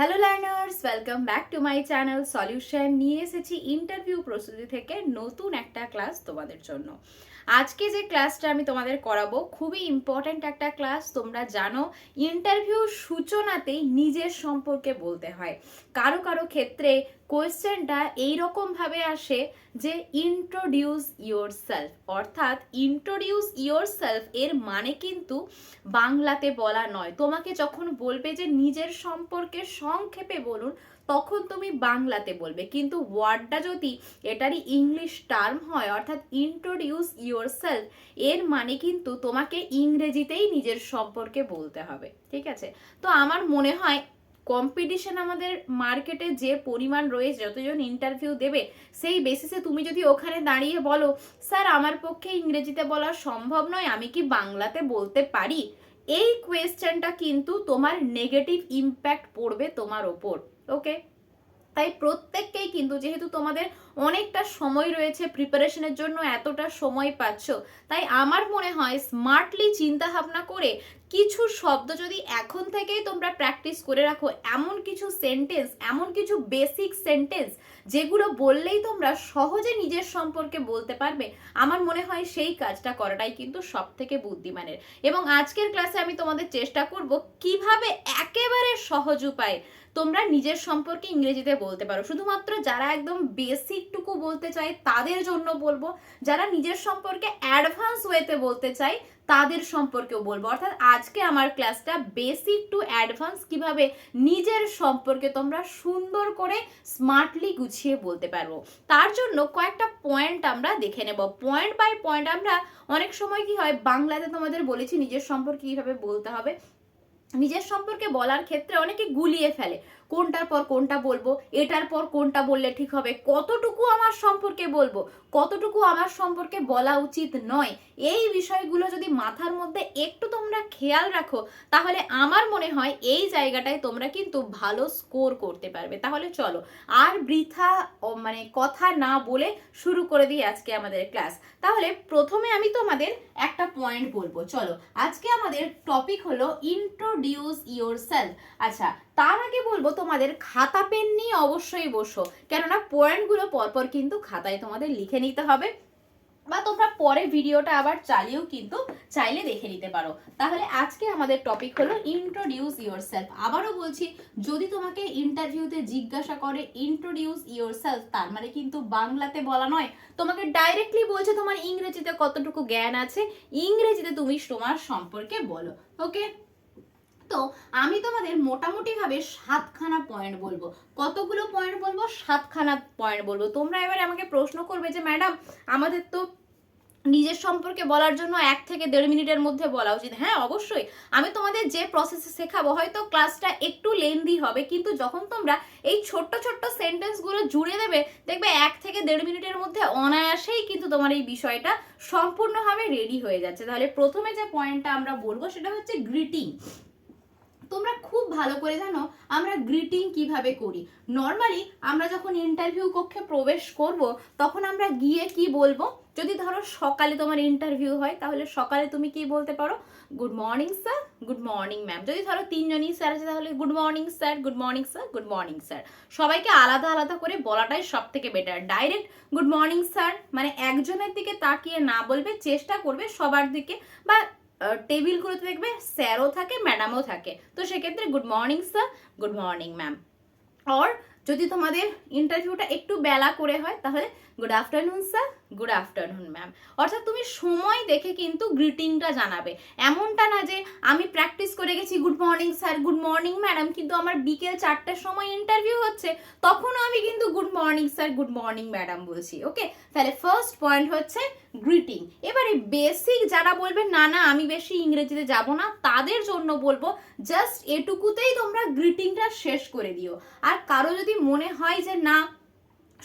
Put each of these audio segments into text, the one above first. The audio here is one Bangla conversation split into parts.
Hello learners welcome back to my channel solution নিয়ে এসেছি ইন্টারভিউ প্রস্তুতি থেকে নতুন একটা ক্লাস তোমাদের জন্য। আজকে যে ক্লাসটা আমি তোমাদের করাবো, খুবই ইম্পর্ট্যান্ট একটা ক্লাস তোমরা জানো ইন্টারভিউ সূচনাতেই নিজের সম্পর্কে বলতে হয়। কারও কারও ক্ষেত্রে কোয়েশ্চেনটা এইরকমভাবে আসে যে ইন্ট্রোডিউস ইয়োর সেলফ অর্থাৎ ইন্ট্রোডিউস ইয়োর সেলফ এর মানে কিন্তু বাংলাতে বলা নয়। তোমাকে যখন বলবে যে, নিজের সম্পর্কে সংক্ষেপে বলুন তখন তুমি বাংলাতে বলবে। কিন্তু ওয়ার্ডটা যদি এটারই ইংলিশ টার্ম হয়, অর্থাৎ ইন্ট্রোডিউস সেলফ এর মানে কিন্তু তোমাকে ইংরেজিতেই নিজের সম্পর্কে বলতে হবে। ঠিক আছে? তো আমার মনে হয় কম্পিটিশন আমাদের মার্কেটে যে পরিমাণ রয়েছে, যতজন ইন্টারভিউ দেবে, সেই বেসিসে তুমি যদি ওখানে দাঁড়িয়ে বলো স্যার আমার পক্ষে ইংরেজিতে বলা সম্ভব নয়, আমি কি বাংলাতে বলতে পারি? এই কোয়েশ্চেনটা কিন্তু তোমার নেগেটিভ ইম্প্যাক্ট পড়বে তোমার ওপর। ওকে তাই প্রত্যেককেই কিন্তু যেহেতু তোমাদের অনেকটা সময় রয়েছে প্রিপারেশনের জন্য, এতটা সময় পাচ্ছ, তাই আমার মনে হয় স্মার্টলি চিন্তা ভাবনা করে কিছু শব্দ যদি এখন থেকেই তোমরা প্র্যাকটিস করে রাখো, এমন কিছু সেন্টেন্স এমন কিছু বেসিক সেন্টেন্স যেগুলো বললেই তোমরা সহজে নিজের সম্পর্কে বলতে পারবে, আমার মনে হয় সেই কাজটা করাটাই কিন্তু সব থেকে বুদ্ধিমানের। এবং আজকের ক্লাসে আমি তোমাদের চেষ্টা করব কীভাবে একেবারে সহজ উপায়ে তোমরা নিজের সম্পর্কে ইংরেজিতে বলতে পারো। শুধুমাত্র যারা একদম বেসিকটুকু বলতে চায়, তাদের জন্য বলব। যারা নিজের সম্পর্কে অ্যাডভান্স ওয়েতে বলতে চাই তাদের সম্পর্কেও বলব। অর্থাৎ আজকে আমার ক্লাসটা বেসিক টু অ্যাডভান্স কীভাবে নিজের সম্পর্কে তোমরা সুন্দর করে স্মার্টলি গুছিয়ে বলতে পারব। তার জন্য কয়েকটা পয়েন্ট আমরা দেখে নেব। পয়েন্ট বাই পয়েন্ট আমরা অনেক সময় কি হয়, বাংলাতে তোমাদের বলেছি নিজের সম্পর্কে কীভাবে বলতে হবে। নিজের সম্পর্কে বলার ক্ষেত্রে অনেকে গুলিয়ে ফেলে। কোনটার পর কোনটা বলব, এটার পর কোনটা বললে ঠিক হবে, কতটুকু আমার সম্পর্কে বলব, কতটুকু আমার সম্পর্কে বলা উচিত নয়, এই বিষয়গুলো যদি মাথার মধ্যে একটু তোমরা খেয়াল রাখো, তাহলে আমার মনে হয় এই জায়গাটায় তোমরা কিন্তু ভালো স্কোর করতে পারবে। তাহলে চলো, আর বৃথা মানে কথা না বলে শুরু করে দিই আজকে আমাদের ক্লাস। তাহলে প্রথমে আমি তোমাদের একটা পয়েন্ট বলব। চলো, আজকে আমাদের টপিক হলো ইন্ট্রোডিউস ইয়োর সেলফ আচ্ছা তার আগে বলব, তোমাদের খাতা পেন নিয়ে অবশ্যই বসো। কেননা পয়েন্টগুলো পরপর কিন্তু খাতায় তোমাদের লিখে নিতে হবে। বা তোমরা পরে ভিডিওটা আবার চালিয়েও কিন্তু চাইলে দেখে নিতে পারো। তাহলে আজকে আমাদের টপিক হলো ইন্ট্রোডিউস ইয়োর সেলফ আবারও বলছি, যদি তোমাকে ইন্টারভিউতে জিজ্ঞাসা করে ইন্ট্রোডিউস ইয়োর সেলফ তার মানে কিন্তু বাংলাতে বলা নয়। তোমাকে ডাইরেক্টলি বলছে তোমার ইংরেজিতে কতটুকু জ্ঞান আছে। ইংরেজিতে তুমি তোমার সম্পর্কে বলো ওকে তো আমি তোমাদের মোটামুটিভাবে সাতখানা পয়েন্ট বলব। কতগুলো পয়েন্ট বলব? সাতখানা পয়েন্ট বলব। তোমরা এবারে আমাকে প্রশ্ন করবে যে, ম্যাডাম, আমাদের তো নিজের সম্পর্কে বলার জন্য এক থেকে দেড় মিনিটের মধ্যে বলা উচিত। হ্যাঁ অবশ্যই। আমি তোমাদের যে প্রসেসে শেখাবো, হয়তো ক্লাসটা একটু লেন্দি হবে, কিন্তু যখন তোমরা এই ছোট্ট ছোট্ট সেন্টেন্সগুলো জুড়ে দেবে, দেখবে এক থেকে দেড় মিনিটের মধ্যে অনায়াসেই কিন্তু তোমার এই বিষয়টা সম্পূর্ণভাবে রেডি হয়ে যাচ্ছে। তাহলে প্রথমে যে পয়েন্টটা আমরা বলব, সেটা হচ্ছে গ্রিটিং তোমরা খুব ভালো করে জানো আমরা গ্রিটিং কীভাবে করি। নর্মালি আমরা যখন ইন্টারভিউ কক্ষে প্রবেশ করব, তখন আমরা গিয়ে কি বলব? যদি ধরো সকালে তোমার ইন্টারভিউ হয়, তাহলে সকালে তুমি কি বলতে পারো? Good morning sir good morning ma'am যদি ধরো তিনজনই স্যার আছে, তাহলে good morning sir good morning sir good morning sir সবাইকে আলাদা আলাদা করে বলাটাই সব থেকে better direct good morning sir মানে একজনের দিকে তাকিয়ে না বলবে, চেষ্টা করবে সবার দিকে বা টেবিলগুলোতে দেখবে স্যারও থাকে, ম্যাডামও থাকে। তো সেক্ষেত্রে good morning sir good morning ma'am or যদি তোমাদের ইন্টারভিউটা একটু বেলা করে হয়, তাহলে good afternoon sir good afternoon ma'am অর্থাৎ তুমি সময় দেখে কিন্তু গ্রিটিংটা জানাবে। এমনটা না যে আমি প্র্যাকটিস করে গেছি good morning sir good morning madam কিন্তু আমার বিকেল চারটের সময় ইন্টারভিউ হচ্ছে, তখনও আমি কিন্তু good morning sir good morning madam বলছি ওকে তাহলে ফার্স্ট পয়েন্ট হচ্ছে গ্রিটিং এবারে বেসিক যারা বলবে, না না, আমি বেশি ইংরেজিতে যাব না, তাদের জন্য বলব জাস্ট এটুকুতেই তোমরা গ্রিটিংটা শেষ করে দিও। আর কারও যদি মনে হয় যে, না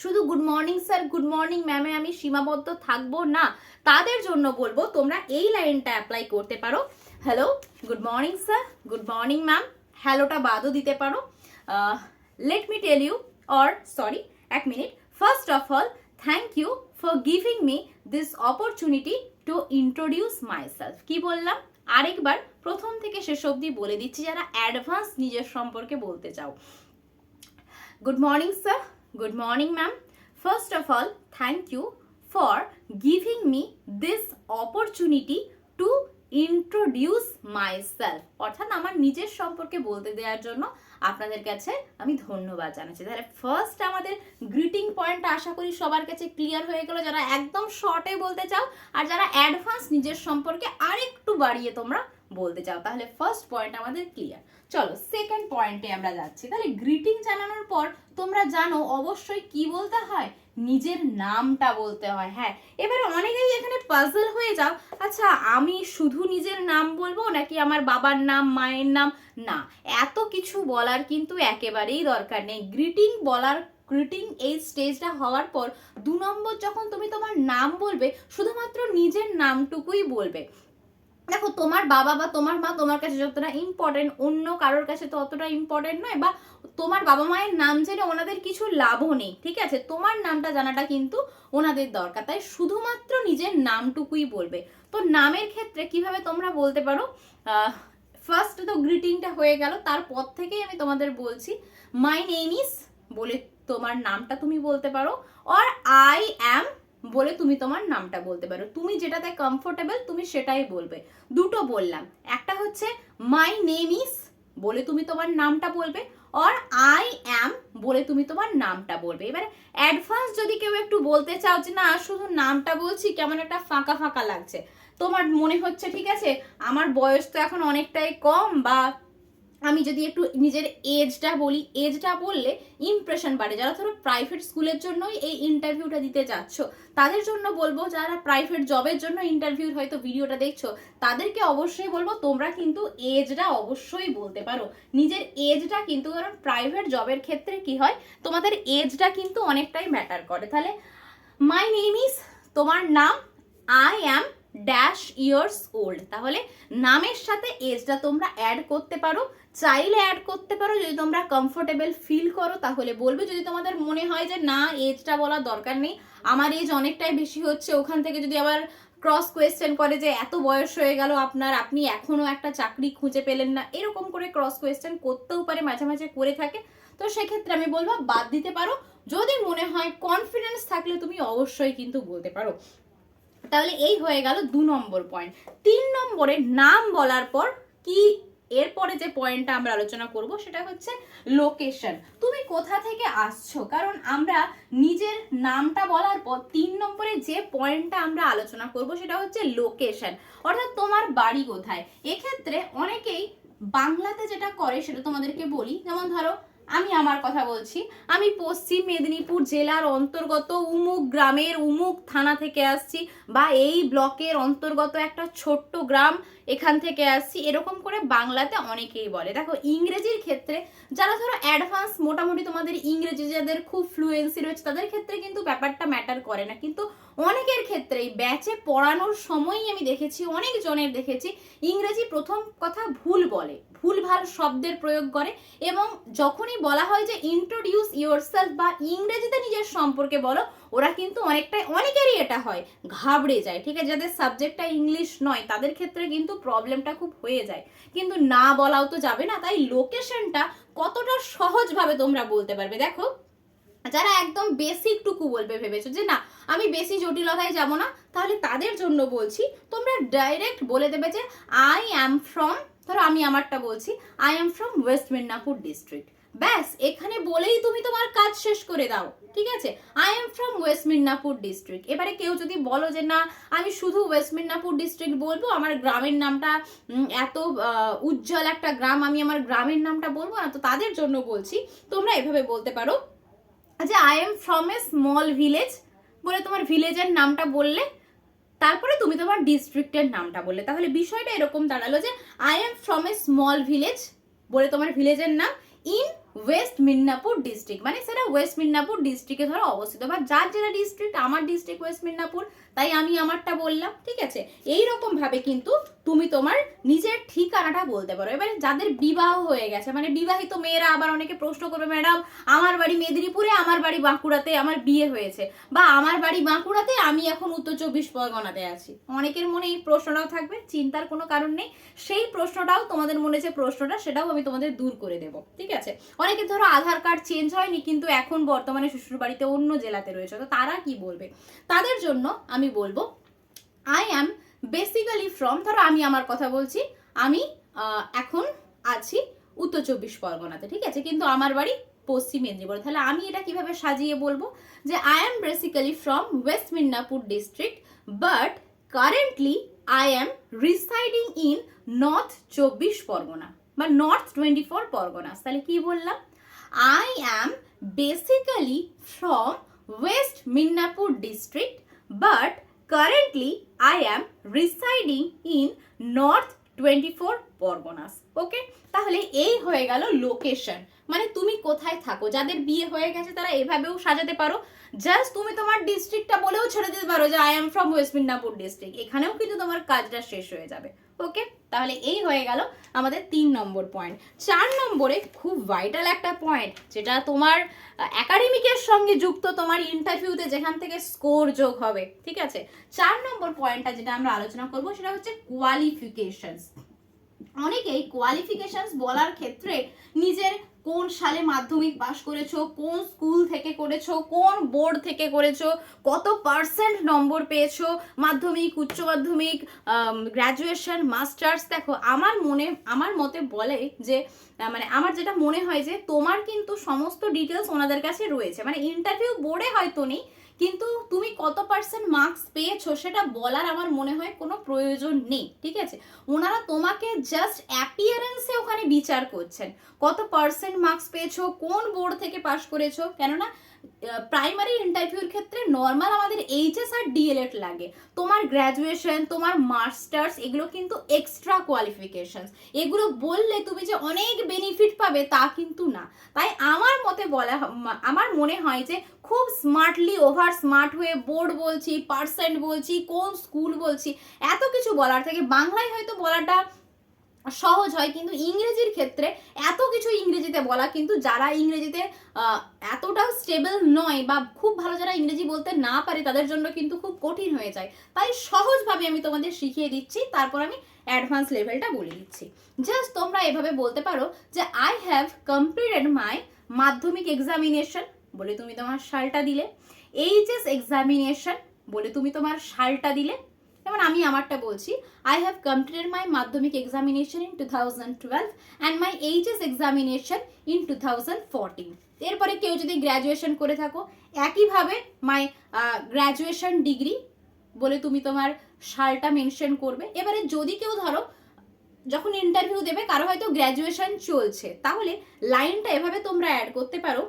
শুধু good morning sir good morning ম্যামে আমি সীমাবদ্ধ থাকব না। তাদের জন্য বলব, তোমরা এই লাইনটা অ্যাপ্লাই করতে পারো। Hello good morning sir good morning ma'am হ্যালোটা বাদও দিতে পারো। Let me tell you or sorry এক minute first of all thank you for giving me this opportunity to introduce myself কি বললাম? আরেকবার প্রথম থেকে শেষ অবধি বলে দিচ্ছি, যারা অ্যাডভান্স নিজের সম্পর্কে বলতে চাও। Good morning sir good morning ma'am first of all thank you for giving me this opportunity to introduce myself অর্থাৎ আমার নিজের সম্পর্কে বলতে দেওয়ার জন্য আপনাদের কাছে আমি ধন্যবাদ জানাচ্ছি। তাহলে ফার্স্ট আমাদের গ্রিটিং পয়েন্ট আশা করি সবার কাছে ক্লিয়ার হয়ে গেল। যারা একদম শর্টে বলতে চাও, আর যারা অ্যাডভান্স নিজের সম্পর্কে আরেকটু বাড়িয়ে তোমরা বলতে চাও, তাহলে ফার্স্ট পয়েন্ট আমাদের ক্লিয়ার চলো সেকেন্ড পয়েন্টে আমরা যাচ্ছি। তাহলে গ্রিটিং জানানোর পর তোমরা জানো অবশ্যই কি বলতে হয়? নিজের নামটা বলতে হয় হ্যাঁ। এবারে অনেকেই এখানে পাজল হয়ে যাও আচ্ছা আমি শুধু নিজের নাম বলব নাকি আমার বাবার নাম, মায়ের নাম? না, এত কিছু বলার কিন্তু একেবারেই দরকার নেই। গ্রিটিং বলার গ্রিটিং এই স্টেজটা হওয়ার পর দু নম্বর যখন তুমি তোমার নাম বলবে, শুধুমাত্র নিজের নামটুকুই বলবে। দেখো, তোমার বাবা বা তোমার মা তোমার কাছে যতটা ইম্পর্টেন্ট অন্য কারোর কাছে তো অতটা ইম্পর্টেন্ট নয়, বা তোমার বাবা মায়ের নাম জেনে ওনাদের কিছু লাভও নেই, ঠিক আছে? তোমার নামটা জানাটা কিন্তু ওনাদের দরকার, তাই শুধুমাত্র নিজের নামটুকুই বলবে। তো নামের ক্ষেত্রে কীভাবে তোমরা বলতে পারো? ফার্স্ট তো গ্রিটিংটা হয়ে গেল, তারপর থেকেই আমি তোমাদের বলছি মাই নেম ইস বলে তোমার নামটা তুমি বলতে পারো অর আই অ্যাম বলে তুমি তোমার নামটা বলতে পারো। তুমি যেটাতে কমফোর্টেবল তুমি সেটাই বলবে। দুটো বললাম। একটা হচ্ছে মাই নেম ইস বলে তুমি তোমার নামটা বলবে অর আই অ্যাম বলে তুমি তোমার নামটা বলবে। এবার অ্যাডভান্স যদি কেউ একটু বলতে চাও যে, না, শুধু নামটা বলছি, কেমন একটা ফাঁকা ফাঁকা লাগছে। তোমার মনে হচ্ছে, ঠিক আছে, আমার বয়স তো এখন অনেকটাই কম বা আমি যদি একটু নিজের এজটা বলি এজটা বললে ইমপ্রেশন বাড়ে। যারা ধরো প্রাইভেট স্কুলের জন্যই এই ইন্টারভিউটা দিতে যাচ্ছ তাদের জন্য বলব, যারা প্রাইভেট জবের জন্য ইন্টারভিউ হয়তো ভিডিওটা দেখছ, তাদেরকে অবশ্যই বলব, তোমরা কিন্তু এজটা অবশ্যই বলতে পারো। নিজের এজটা কিন্তু, কারণ প্রাইভেট জবের ক্ষেত্রে কি হয়, তোমাদের এজটা কিন্তু অনেকটাই ম্যাটার করে। তাহলে মাই নেম ইজ তোমার নাম I am dash years old তাহলে, নামের সাথে এজটা তোমরা অ্যাড করতে পারো। চাইলে অ্যাড করতে পারো। যদি তোমরা কমফোর্টেবল ফিল করো, তাহলে বলবে। যদি তোমাদের মনে হয় যে, না এজটা বলার দরকার নেই। আমার এজ অনেকটাই বেশি হচ্ছে। ওখান থেকে যদি আবার ক্রস কোয়েশ্চেন করে যে, এত বয়স হয়ে গেল আপনার, আপনি এখনও একটা চাকরি খুঁজে পেলেন না? এরকম করে ক্রস কোয়েশ্চেন করতেও পারে, মাঝে মাঝে করে থাকে। তো সেক্ষেত্রে আমি বলব, বাদ দিতে পারো। যদি মনে হয় কনফিডেন্স থাকলে তুমি অবশ্যই কিন্তু বলতে পারো। তাহলে এই হয়ে গেল দু নম্বর পয়েন্ট তিন নম্বরে নাম বলার পর কি এরপরে যে পয়েন্টটা আমরা আলোচনা করব সেটা হচ্ছে লোকেশন তুমি কোথা থেকে আসছো? কারণ আমরা নিজের নামটা বলার পর তিন নম্বরে যে পয়েন্টটা আমরা আলোচনা করব সেটা হচ্ছে লোকেশন অর্থাৎ তোমার বাড়ি কোথায়? এক্ষেত্রে অনেকেই বাংলাতে যেটা করে সেটা তোমাদেরকে বলি। যেমন ধরো, আমি আমার কথা বলছি, আমি পশ্চিম মেদিনীপুর জেলার অন্তর্গত উমুক গ্রামের উমুক থানা থেকে আসছি বা এই ব্লকের অন্তর্গত একটা ছোট্ট গ্রাম এখান থেকে আসছি। এরকম করে বাংলাতে অনেকেই বলে। দেখো, ইংরেজির ক্ষেত্রে যারা ধরো অ্যাডভান্স মোটামুটি তোমাদের ইংরেজি যাদের খুব ফ্লুয়েন্সি রয়েছে, তাদের ক্ষেত্রে কিন্তু ব্যাপারটা ম্যাটার করে না। কিন্তু অনেকের ক্ষেত্রেই ব্যাচে পড়ানোর সময়ই আমি দেখেছি, অনেক জনের দেখেছি, ইংরেজি প্রথম কথা ভুল বলে। ভুল ভালো শব্দের প্রয়োগ করে এবং যখনই বলা হয় যে ইন্ট্রোডিউস ইয়োরসেলফ বা ইংরেজিতে নিজের সম্পর্কে বলো ওরা কিন্তু অনেকটাই, অনেকেরই এটা হয়, ঘাবড়ে যায়, ঠিক আছে? যাদের সাবজেক্টটা ইংলিশ নয়, তাদের ক্ষেত্রে কিন্তু প্রবলেমটা খুব হয়ে যায়। কিন্তু না বলাও তো যাবে না, তাই লোকেশনটা কতটা সহজভাবে তোমরা বলতে পারবে? দেখো, যারা একদম বেসিক টুকু বলবে ভেবেছো যে না, আমি বেশি জটিলতায় যাব না, তাহলে তাদের জন্য বলছি, তোমরা ডাইরেক্ট বলে দেবে যে আই অ্যাম ফ্রম ধরো আমি আমারটা বলছি I am from west Midnapore district ব্যাস, এখানে বলেই তুমি তোমার কাজ শেষ করে দাও, ঠিক আছে? I am from west Midnapore district এবারে কেউ যদি বলো যে, না, আমি শুধু ওয়েস্ট মিদনাপুর ডিস্ট্রিক্ট বলব, আমার গ্রামের নামটা এত উজ্জ্বল একটা গ্রাম, আমি আমার গ্রামের নামটা বলব না, তো তাদের জন্য বলছি, তোমরা এভাবে বলতে পারো যে I am from a small village বলে তোমার ভিলেজের নামটা বললে, তারপরে তুমি তোমার ডিস্ট্রিক্টের নামটা বললে। তাহলে বিষয়টা এরকম দাঁড়াল যে I am from a small village বলে তোমার ভিলেজের নাম ইন ওয়েস্ট মিদনাপুর ডিস্ট্রিক্ট মানে সেটা ওয়েস্ট মিদনাপুর ডিস্ট্রিক্টে ধরো অবস্থিত বা যার যেটা ডিস্ট্রিক্ট আমার ডিস্ট্রিক্ট ওয়েস্ট মিদনাপুর তাই আমি আমারটা বললাম, ঠিক আছে? এই রকম ভাবে কিন্তু তুমি তোমার নিজের ঠিকানাটা বলতে পারো। এবারে যাদের বিবাহ হয়ে গেছে মানে বিবাহিত মেয়েরা আবার অনেকে প্রশ্ন করবে, ম্যাডাম, আমার বাড়ি মেদিনীপুরে, আমার বাড়ি বাঁকুড়াতে আমার বিয়ে হয়েছে। বা, আমার বাড়ি বাঁকুড়াতে, আমি এখন উত্তর চব্বিশ পরগনাতে আছি। অনেকের মনে এই প্রশ্নটাও থাকবে, চিন্তার কোনো কারণ নেই। সেই প্রশ্নটাও তোমাদের মনে যে প্রশ্নটা, সেটাও আমি তোমাদের দূর করে দেবো, ঠিক আছে? অনেকে ধরো আধার কার্ড চেঞ্জ হয়নি, কিন্তু এখন বর্তমানে শ্বশুর বাড়িতে অন্য জেলাতে রয়েছে। তো তারা কি বলবে? তাদের জন্য আমি বলব আই অ্যাম বেসিক্যালি ফ্রম ধরো আমি আমার কথা বলছি, আমি এখন আছি উত্তর চব্বিশ পরগনাতে, ঠিক আছে? কিন্তু আমার বাড়ি পশ্চিম মেদিনীপুর। তাহলে আমি এটা কীভাবে সাজিয়ে বলব? যে I am basically from west Midnapore district but currently I am residing in north চব্বিশ পরগনা, বা নর্থ টোয়েন্টি ফোর পরগনাস তাহলে কি বললাম? I am basically from west Midnapore district but currently I am in north twenty four Parganas okay তাহলে এই হয়ে গেল লোকেশন মানে তুমি কোথায় থাকো? যাদের বিয়ে হয়ে গেছে, তারা এভাবেও সাজাতে পারো। জাস্ট তুমি তোমার ডিস্ট্রিক্টটা বলেও ছেড়ে দিতে পারো যে I am from west Midnapore district এখানেও কিন্তু তোমার কাজটা শেষ হয়ে যাবে। ওকে? তাহলে এই হয়ে গেল আমাদের তিন নম্বর পয়েন্ট চার নম্বরে খুব ভাইটাল একটা পয়েন্ট যেটা তোমার একাডেমিকের সঙ্গে যুক্ত তোমার ইন্টারভিউতে যেখান থেকে স্কোর যোগ হবে, ঠিক আছে? চার নম্বর পয়েন্টটা যেটা আমরা আলোচনা করব সেটা হচ্ছে কোয়ালিফিকেশনস অনেকেই কোয়ালিফিকেশনস বলার ক্ষেত্রে নিজের কোন সালে মাধ্যমিক পাস করেছ, কোন স্কুল থেকে করেছ, কোন বোর্ড থেকে করেছ, কত পার্সেন্ট নম্বর পেয়েছ, মাধ্যমিক, উচ্চ মাধ্যমিক গ্র্যাজুয়েশন মাস্টার্স দেখো, আমার মনে, আমার মতে বলে যে মানে আমার যেটা মনে হয় যে তোমার কিন্তু সমস্ত ডিটেলস ওনাদের কাছে রয়েছে। মানে ইন্টারভিউ বোর্ডে হয়তো নেই, কিন্তু তুমি কত পার্সেন্ট মার্কস পেয়েছ সেটা বলার আমার মনে হয় কোনো প্রয়োজন নেই, ঠিক আছে? ওনারা তোমাকে জাস্ট অ্যাপিয়ারেন্সে ওখানে বিচার করছেন। কত পার্সেন্ট মার্কস পেয়েছ, কোন বোর্ড থেকে পাশ করেছ, কেননা প্রাইমারি ইন্টারভিউর ক্ষেত্রে নর্মাল আমাদের এইচএস আর ডিএলএড লাগে। তোমার গ্র্যাজুয়েশন তোমার মাস্টার্স এগুলো কিন্তু এক্সট্রা কোয়ালিফিকেশনস এগুলো বললে তুমি যে অনেক বেনিফিট পাবে তা কিন্তু না। তাই আমার মতে বলা আমার মনে হয় যে খুব স্মার্টলি ওভার স্মার্ট হয়ে বোর্ড বলছি পার্সেন্ট বলছি, কোন স্কুল বলছি, এত কিছু বলার থেকে বাংলায় হয়তো বলাটা সহজ হয়, কিন্তু ইংরেজির ক্ষেত্রে এত কিছু ইংরেজিতে বলা, কিন্তু যারা ইংরেজিতে এতটাও স্টেবল নয় বা খুব ভালো যারা ইংরেজি বলতে না পারে, তাদের জন্য কিন্তু খুব কঠিন হয়ে যায়। তাই সহজভাবে আমি তোমাদের শিখিয়ে দিচ্ছি, তারপর আমি অ্যাডভান্স লেভেলটা বলে দিচ্ছি। জাস্ট তোমরা এভাবে বলতে পারো যে I have completed my Madhyamik examination বলে তুমি তোমার সালটা দিলে। এইচএস এক্সামিনেশন বলে তুমি তোমার সালটা দিলে। যেমন আমি আমারটা বলছি I have completed my Madhyamik examination in two thousand twelve and my HS examination in two thousand fourteen এরপরে কেউ যদি গ্র্যাজুয়েশন করে থাকো, একইভাবে মাই গ্র্যাজুয়েশন ডিগ্রি বলে তুমি তোমার সালটা মেনশন করবে। এবারে যদি কেউ ধরো, যখন ইন্টারভিউ দেবে, কারও হয়তো গ্র্যাজুয়েশন চলছে, তাহলে লাইনটা এভাবে তোমরা অ্যাড করতে পারো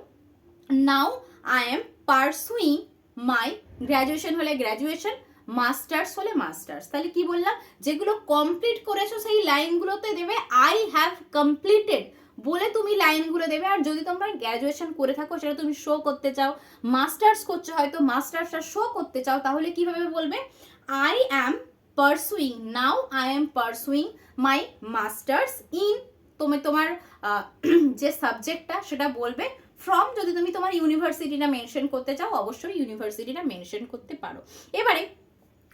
now I am pursuing my graduation হলে গ্র্যাজুয়েশন মাস্টার্স হলে মাস্টার্স। তাহলে কি বললাম? যেগুলো কমপ্লিট করেছ সেই লাইনগুলোতে দেবে আই হ্যাভ কমপ্লিটেড বলে তুমি লাইনগুলো দেবে। আর যদি তোমরা গ্র্যাজুয়েশন করে থাকো, সেটা তুমি শো করতে চাও, মাস্টার্স করছ, হয়তো মাস্টার্সটা শো করতে চাও, তাহলে কীভাবে বলবে? I am pursuing now I am pursuing my masters in তুমি তোমার যে সাবজেক্টটা সেটা বলবে ফ্রম যদি তুমি তোমার ইউনিভার্সিটিটা মেনশন করতে চাও, অবশ্যই ইউনিভার্সিটিটা মেনশন করতে পারো। এবারে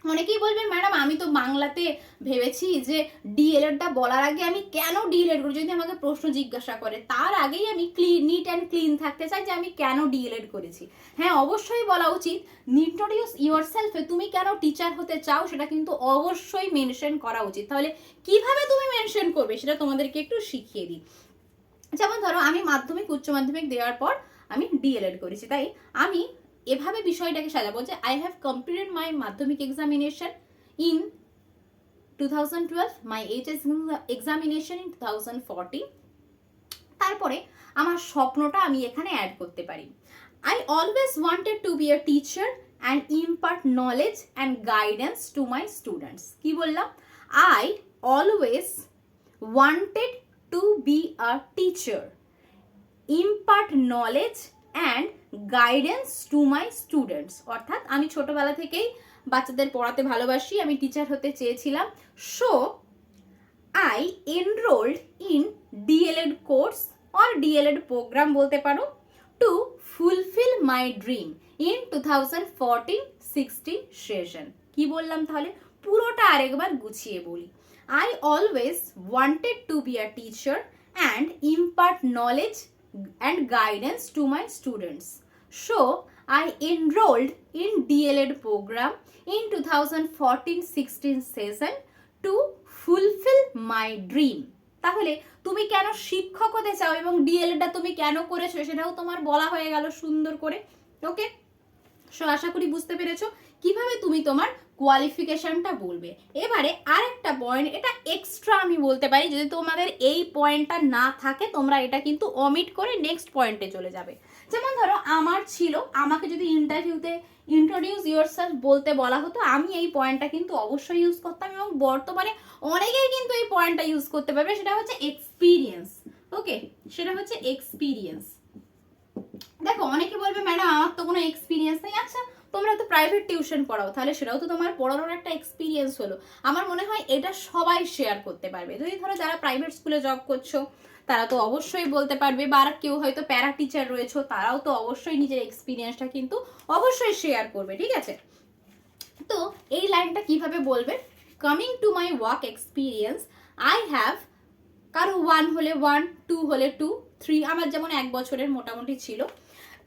অনেকেই বলবেন, ম্যাডাম, আমি তো বাংলাতে ভেবেছি যে ডিএলএডটা বলার আগে আমি কেন ডিএলএড করি? যদি আমাকে প্রশ্ন জিজ্ঞাসা করে, তার আগেই আমি ক্লিন নিট অ্যান্ড ক্লিন থাকতে চাই যে আমি কেন ডিএলএড করেছি। হ্যাঁ অবশ্যই বলা উচিত নিটোরিয়াস ইউর সেলফে তুমি কেন টিচার হতে চাও? সেটা কিন্তু অবশ্যই মেনশন করা উচিত। তাহলে কীভাবে তুমি মেনশন করবে সেটা তোমাদেরকে একটু শিখিয়ে দিই। যেমন ধরো, আমি মাধ্যমিক, উচ্চ মাধ্যমিক দেওয়ার পর আমি ডিএলএড করেছি। তাই আমি এভাবে বিষয়টাকে সাজাবো যে I have completed my Madhyamik examination in two thousand twelve my HS examination in two thousand fourteen তারপরে আমার স্বপ্নটা আমি এখানে অ্যাড করতে পারি। I always wanted to be a teacher and impart knowledge and guidance to my students কি বললাম? I always wanted to be a teacher impart knowledge and guidance to my students অর্থাৎ আমি ছোটবেলা থেকেই বাচ্চাদের পড়াতে ভালোবাসি, আমি টিচার হতে চেয়েছিলাম। So I enrolled in DElEd course or DElEd program বলতে পারো to fulfil my dream in two thousand fourteen sixteen session কি বললাম তাহলে? পুরোটা আরেকবার গুছিয়ে বলি। I always wanted to be a teacher and impart knowledge and guidance to my students so I enrolled in DLED program in 2014-16 season to fulfill my dream. তাহলে তুমি কেন শিক্ষক হতে চাও এবং ডিএলএডটা তুমি কেন করেছ সেটাও তোমার বলা হয়ে গেল সুন্দর করে ওকে সো আশা করি বুঝতে পেরেছ। কীভাবে তুমি তোমার কোয়ালিফিকেশনটা বলবে। এবারে আরেকটা পয়েন্ট এটা এক্সট্রা আমি বলতে পারি, যদি তোমাদের এই পয়েন্টটা না থাকে, তোমরা এটা কিন্তু অমিট করে নেক্সট পয়েন্টে চলে যাবে। যেমন ধরো, আমার ছিল, আমাকে যদি ইন্টারভিউতে ইন্ট্রোডিউস ইউরসেলফ বলতে বলা হতো, আমি এই পয়েন্টটা কিন্তু অবশ্যই ইউজ করতাম এবং বর্তমানে অনেকেই কিন্তু এই পয়েন্টটা ইউজ করতে পারবে, সেটা হচ্ছে এক্সপিরিয়েন্স ওকে সেটা হচ্ছে এক্সপিরিয়েন্স দেখো, অনেকে বলবে, ম্যাডাম, আমার তো কোনো এক্সপিরিয়েন্স নেই। আচ্ছা তোমরা তো প্রাইভেট টিউশন পড়াও, তাহলে সেটাও তো তোমার পড়ানোর একটা এক্সপিরিয়েন্স হলো। আমার মনে হয় এটা সবাই শেয়ার করতে পারবে। যদি ধরো যারা প্রাইভেট স্কুলে জব করছ, তারা তো অবশ্যই বলতে পারবে, বা আর কেউ হয়তো প্যারা টিচার রয়েছে, তারাও তো অবশ্যই নিজের এক্সপিরিয়েন্সটা কিন্তু অবশ্যই শেয়ার করবে, ঠিক আছে? তো এই লাইনটা কীভাবে বলবে? Coming to my work experience I have কারও ওয়ান হলে ওয়ান টু হলে টু থ্রি আমার যেমন এক বছরের মোটামুটি ছিল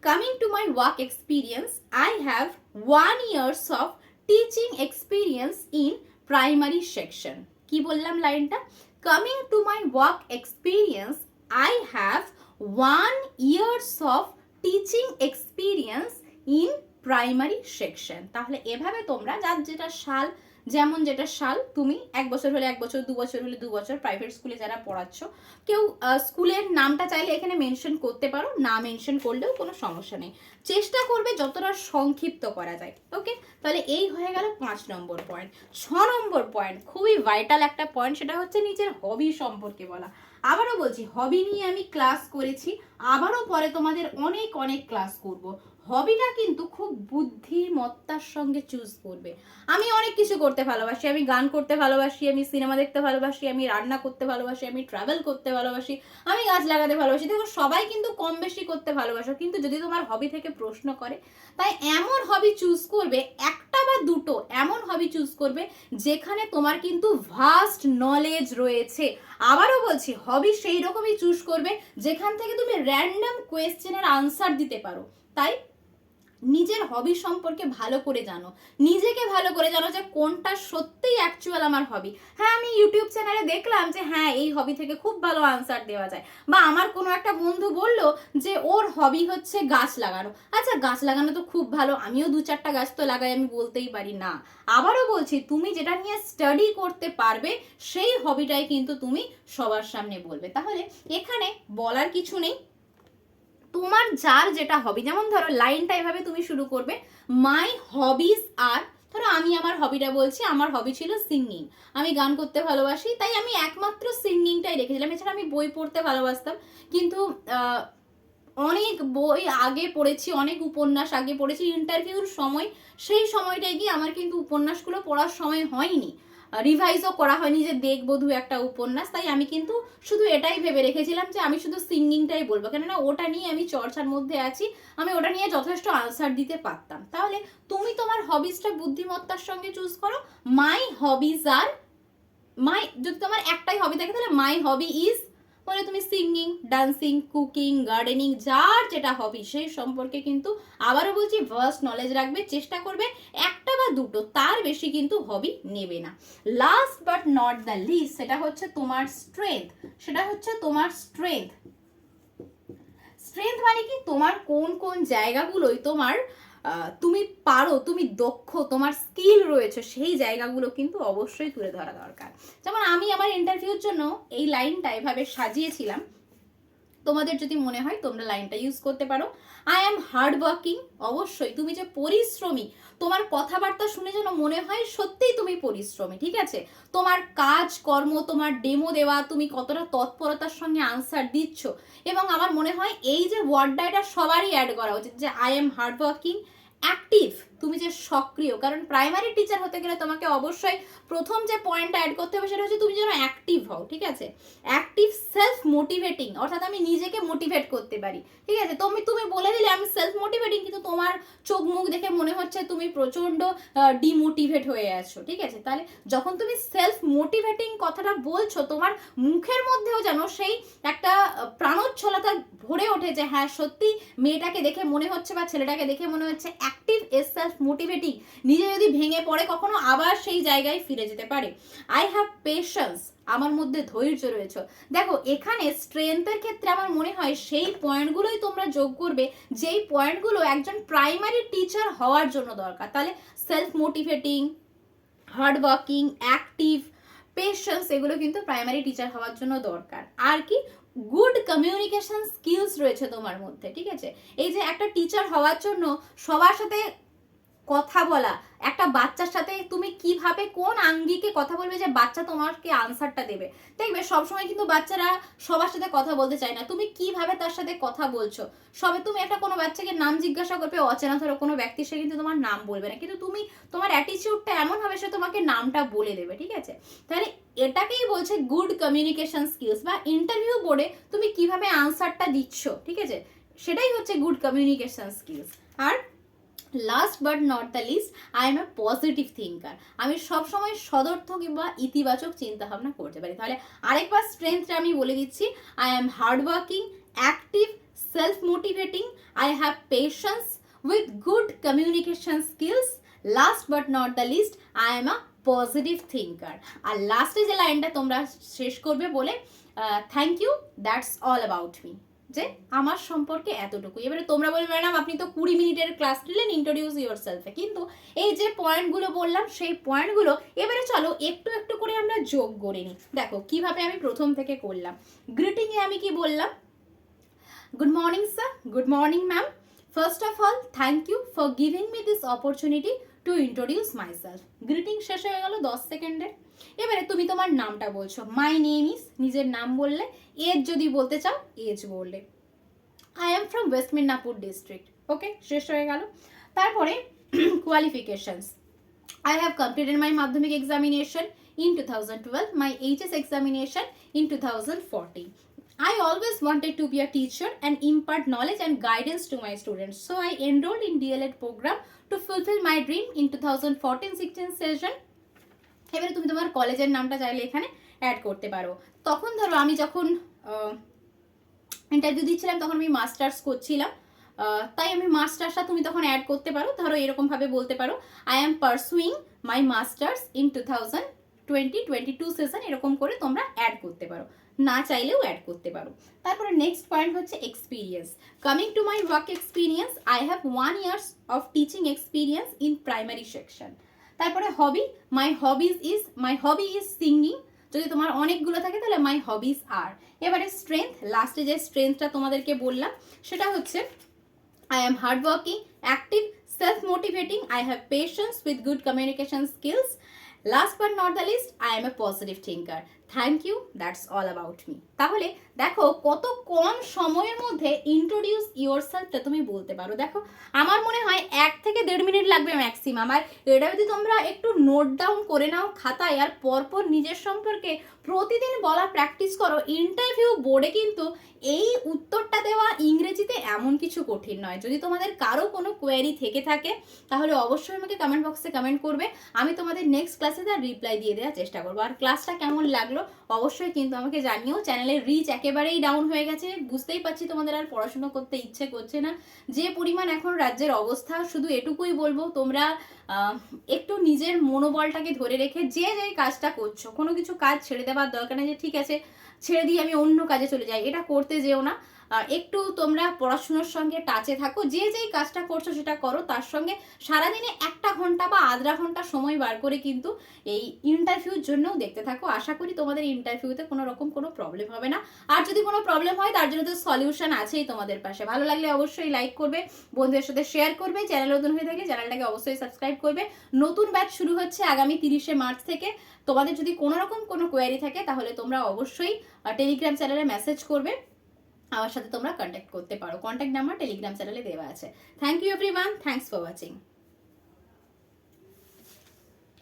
coming to my work experience I have one years of teaching experience in primary section কি বললাম লাইনটা? Coming to my work experience I have one years of teaching experience in primary section তাহলে এভাবে তোমরা যার যেটা সাল যেমন যেটা সাল তুমি এক বছর হলে এক বছর, দু বছর হলে দু বছর প্রাইভেট স্কুলে যারা পড়াচ্ছ, কেউ স্কুলের নামটা চাইলে এখানে মেনশন করতে পারো, না মেনশন করলেও কোনো সমস্যা নেই। চেষ্টা করবে যতটা সংক্ষিপ্ত করা যায় ওকে তাহলে এই হয়ে গেল পাঁচ নম্বর পয়েন্ট ছ নম্বর পয়েন্ট খুবই ভাইটাল একটা পয়েন্ট সেটা হচ্ছে নিজের হবি সম্পর্কে বলা। আবারও বলছি হবি নিয়ে আমি ক্লাস করেছি, আবারও পরে তোমাদের অনেক অনেক ক্লাস করব। হবিটা কিন্তু খুব বুদ্ধিমত্তার সঙ্গে চুজ করবে। আমি অনেক কিছু করতে ভালোবাসি, আমি গান করতে ভালোবাসি, আমি সিনেমা দেখতে ভালোবাসি, আমি রান্না করতে ভালোবাসি, আমি ট্রাভেল করতে ভালোবাসি, আমি গাছ লাগাতে ভালোবাসি। দেখো, সবাই কিন্তু কম বেশি করতে ভালোবাসো, কিন্তু যদি তোমার হবি থেকে প্রশ্ন করে, তাই এমন হবি চুজ করবে, একটা বা দুটো এমন হবি চুজ করবে, যেখানে তোমার কিন্তু ভাস্ট নলেজ রয়েছে। আবারও বলছি, হবি সেই রকমই চুজ করবে, যেখান থেকে তুমি র্যান্ডম কোয়েশ্চেনের আনসার দিতে পারো। তাই নিজের হবি সম্পর্কে ভালো করে জানো। নিজেকে ভালো করে জানো যে কোনটা সত্যিই অ্যাকচুয়াল আমার হবি হ্যাঁ আমি ইউটিউব চ্যানেলে দেখলাম যে হ্যাঁ এই হবি থেকে খুব ভালো আনসার দেওয়া যায়। বা আমার কোনো একটা বন্ধু বলল যে ওর হবি হচ্ছে গাছ লাগানো। আচ্ছা গাছ লাগানো তো খুব ভালো, আমিও দু চারটা গাছ তো লাগাই, আমি বলতেই পারি না। আবারও বলছি, তুমি যেটা নিয়ে স্টাডি করতে পারবে, সেই হবিটাই কিন্তু তুমি সবার সামনে বলবে। তাহলে এখানে বলার কিছু নেই। তোমার যার যেটা হবি যেমন ধরো লাইনটা এভাবে তুমি শুরু করবে মাই হবিজ আর ধরো আমি আমার হবিটা বলছি, আমার হবি ছিল সিঙ্গিং আমি গান করতে ভালোবাসি, তাই আমি একমাত্র সিঙ্গিংটাই রেখেছিলাম। এছাড়া আমি বই পড়তে ভালোবাসতাম। কিন্তু অনেক বই আগে পড়েছি, অনেক উপন্যাস আগে পড়েছি। ইন্টারভিউর সময়, সেই সময়টায় গিয়ে আমার কিন্তু উপন্যাসগুলো পড়ার সময় হয়নি। রিভাইজও করা হয়নি যে দেখব দু একটা উপন্যাস, তাই আমি কিন্তু শুধু এটাই ভেবে রেখেছিলাম যে আমি শুধু সিঙ্গিংটাই বলব। কেননা ওটা নিয়ে আমি চর্চার মধ্যে আছি, আমি ওটা নিয়ে যথেষ্ট আনসার দিতে পারতাম। তাহলে তুমি তোমার হবিজটা বুদ্ধিমত্তার সঙ্গে চুজ করো। মাই হবিজ আর মাই যদি তোমার একটাই হবি থাকে, তাহলে মাই হবি ইজ বলে তুমি সিঙ্গিং ডান্সিং কুকিং গার্ডেনিং যার যেটা হবি সেই সম্পর্কে কিন্তু আবারও বলছি ভার্স্ট নলেজ রাখবে, চেষ্টা করবে, একটা বা দুটো, তার বেশি কিন্তু হবি নেবে না। Last but not the least সেটা হচ্ছে তোমার স্ট্রেংথ সেটা হচ্ছে তোমার স্ট্রেংথ স্ট্রেংথ মানে কি? তোমার কোন কোন জায়গাগুলোই তোমার তুমি পারো, তুমি দক্ষ, তোমার স্কিল রয়েছে, সেই জায়গাগুলো কিন্তু অবশ্যই তুলে ধরা দরকার। যেমন আমি আমার ইন্টারভিউর জন্য এই লাইনটা এভাবে সাজিয়েছিলাম। তোমাদের যদি মনে হয় তোমরা লাইনটা ইউজ করতে পারো। আই অ্যাম হার্ড ওয়ার্কিং অবশ্যই। তুমি যে পরিশ্রমী, তোমার কথাবার্তা শুনে যেন মনে হয় সত্যিই তুমি পরিশ্রমী, ঠিক আছে? তোমার কাজ, কর্ম, তোমার ডেমো দেওয়া, তুমি কতটা তৎপরতার সঙ্গে আনসার দিচ্ছ এবং আমার মনে হয় এই যে ওয়ার্ডটা এটা সবারই অ্যাড করা উচিত যে I am hard working active তুমি যে সক্রিয়, কারণ প্রাইমারি টিচার হতে গেলে তোমাকে অবশ্যই প্রথম যে পয়েন্টটা অ্যাড করতে হবে সেটা হচ্ছে তুমি যেন অ্যাক্টিভ হও, ঠিক আছে? অ্যাক্টিভ সেলফ মোটিভেটিং অর্থাৎ আমি নিজেকে মোটিভেট করতে পারি, ঠিক আছে? তুমি তুমি বলে দিলে আমি সেলফ মোটিভেটিং কিন্তু তোমার চোখ মুখ দেখে মনে হচ্ছে তুমি প্রচণ্ড ডিমোটিভেট হয়ে আছো, ঠিক আছে? তাহলে যখন তুমি সেলফ মোটিভেটিং কথাটা বলছো, তোমার মুখের মধ্যেও যেন সেই একটা প্রাণোচ্ছলতা ভরে ওঠে যে হ্যাঁ সত্যি মেয়েটাকে দেখে মনে হচ্ছে বা ছেলেটাকে দেখে মনে হচ্ছে অ্যাক্টিভ এস সেলফ মোটিভেটিং নিজে যদি ভেঙে পড়ে, কখনো আবার সেই জায়গায় ফিরে যেতে পারে। আই হ্যাভ পেশেন্স আমার মধ্যে ধৈর্য রয়েছে। দেখো, এখানে স্ট্রেংথের ক্ষেত্রে আমার মনে হয় সেই পয়েন্টগুলোই তোমরা যোগ করবে, যেই পয়েন্টগুলো একজন প্রাইমারি টিচার হওয়ার জন্য দরকার। তাহলে self motivating hard working active patience এগুলো কিন্তু প্রাইমারি টিচার হওয়ার জন্য দরকার। আর কি? গুড কমিউনিকেশন স্কিলস রয়েছে তোমার মধ্যে, ঠিক আছে? এই যে একটা টিচার হওয়ার জন্য সবার সাথে কথা বলা। একটা বাচ্চার সাথে তুমি কীভাবে কোন আঙ্গিকে কথা বলবে যে বাচ্চা তোমাকে আনসারটা দেবে? দেখবে সবসময় কিন্তু বাচ্চারা সবার সাথে কথা বলতে চায় না। তুমি কীভাবে তার সাথে কথা বলছো? সবে তুমি একটা কোনো বাচ্চাকে নাম জিজ্ঞাসা করবে, অচেনা ধরো কোনো ব্যক্তি, সে কিন্তু তোমার নাম বলবে না। কিন্তু তুমি তোমার অ্যাটিচিউডটা এমন হবে, সে তোমাকে নামটা বলে দেবে, ঠিক আছে? তাহলে এটাকেই বলছে গুড কমিউনিকেশন স্কিলস বা ইন্টারভিউ বোর্ডে তুমি কীভাবে আনসারটা দিচ্ছ, ঠিক আছে? সেটাই হচ্ছে good communication skills R last but not the least I am a positive thinker আমি সবসময় সদর্থ কিংবা ইতিবাচক চিন্তা ভাবনা করতে পারি। তাহলে আরেকবার স্ট্রেংথটা আমি বলে দিচ্ছি। I am hard working active self motivating I have patience with good communication skills last but not the least I am a positive thinker আর লাস্টে যে লাইনটা তোমরা শেষ করবে বলে thank you that's all about me যে আমার সম্পর্কে এতটুকু এবারে তোমরা বলবে, ম্যাডাম, আপনি তো কুড়ি মিনিটের ক্লাস নিলেন ইন্ট্রোডিউস ইউর সেলফে কিন্তু এই যে পয়েন্টগুলো বললাম, সেই পয়েন্টগুলো এবারে চলো, একটু একটু করে আমরা যোগ করে নিই। দেখো, কীভাবে আমি প্রথম থেকে করলাম। গ্রিটিংয়ে আমি কি বললাম? Good morning sir good morning ma'am first of all thank you for giving me this opportunity to introduce myself greeting শেষ হয়ে গেল দশ সেকেন্ডে। এবারে তুমি তোমার নামটা বলছো। মাই নেম ইস নিজের নাম বললে এজ যদি বলতে চাও এজ বললে। I am from west Medinipur district okay শেষ হয়ে গেল। তারপরে qualification I have completed my Madhyamik examination in two thousand twelve my HS examination in two thousand fourteen I always wanted to be a teacher and impart knowledge and guidance to my students so I enrol in DElEd program to fulfil my dream in two thousand fourteen sixteen session এবারে তুমি তোমার কলেজের নামটা চাইলে এখানে অ্যাড করতে পারো। তখন ধরো আমি যখন ইন্টারভিউ দিচ্ছিলাম, তখন আমি মাস্টার্স করছিলাম। তাই আমি মাস্টার্সটা তুমি তখন অ্যাড করতে পারো। ধরো এরকম ভাবে বলতে পারো I am pursuing my masters in two thousand twenty twenty two session এরকম করে তোমরা অ্যাড করতে পারো। না চাইলেও অ্যাড করতে পারো। তারপরে নেক্সট পয়েন্ট হচ্ছে experience coming to my work experience I have one years of teaching experience in primary section তারপরে hobby my hobbies is my hobby is singing যদি তোমার অনেকগুলো থাকে তাহলে মাই হবিজ আর এবারে স্ট্রেংথ লাস্টে যে স্ট্রেংথটা তোমাদেরকে বললাম, সেটা হচ্ছে I am hard working active self motivating I have patience with good communication skills last but not the least I am a positive thinker thank you that's all about me তাহলে দেখো কত কম সময়ের মধ্যে ইন্ট্রোডিউস ইউর সেলফটা তুমি বলতে পারো। দেখো, আমার মনে হয় এক থেকে দেড় মিনিট লাগবে ম্যাক্সিমাম আর এটা যদি তোমরা একটু নোট ডাউন করে নাও খাতায় আর পরপর নিজের সম্পর্কে প্রতিদিন বলা প্র্যাকটিস করো ইন্টারভিউ বোর্ডে কিন্তু এই উত্তরটা দেওয়া ইংরেজিতে এমন কিছু কঠিন নয়। যদি তোমাদের কারও কোনো কোয়ারি থেকে থাকে, তাহলে অবশ্যই আমাকে কমেন্ট বক্সে কমেন্ট করবে। আমি তোমাদের নেক্সট ক্লাসে তার রিপ্লাই দিয়ে দেওয়ার চেষ্টা করব। আর ক্লাসটা কেমন লাগল অবশ্যই কিন্তু আমাকে জানিও। চ্যানেলের রিচ একেবারেই ডাউন হয়ে গেছে। বুঝতেই পারছি তোমাদের আর পড়াশুনো করতে ইচ্ছে করছে না। যে পরিমাণ এখন রাজ্যের অবস্থা, শুধু এটুকুই বলব, তোমরা একটু নিজের মনোবলটাকে ধরে রেখে যে যে কাজটা করছ, কোনো কিছু কাজ ছেড়ে দেওয়ার দরকার নেই যে, ঠিক আছে, ছেড়ে দিয়ে আমি অন্য কাজে চলে যাই। এটা করতে যেও না। একটু তোমরা পড়াশুনোর সঙ্গে টাচে থাকো। যে যেই কাজটা করছ সেটা করো। তার সঙ্গে সারাদিনে একটা ঘণ্টা বা আধা ঘণ্টা সময় বার করে কিন্তু এই ইন্টারভিউর জন্যও দেখতে থাকো। আশা করি তোমাদের ইন্টারভিউতে কোনো রকম কোনো প্রবলেম হবে না। আর যদি কোনো প্রবলেম হয়, তার জন্য তো সলিউশন আছেই তোমাদের পাশে। ভালো লাগলে অবশ্যই লাইক করবে, বন্ধুদের সাথে শেয়ার করবে চ্যানেল নতুন হয়ে থাকে চ্যানেলটাকে অবশ্যই সাবস্ক্রাইব করবে। নতুন ব্যাচ শুরু হচ্ছে আগামী তিরিশে মার্চ থেকে। তোমাদের যদি কোনো রকম কোনো কোয়ারি থাকে, তাহলে তোমরা অবশ্যই টেলিগ্রাম চ্যানেলে মেসেজ করবে। আমার সাথে তোমরা কন্ট্যাক্ট করতে পারো। কন্ট্যাক্ট নাম্বার টেলিগ্রাম চ্যানেলে দেওয়া আছে। Thank you everyone thanks for watching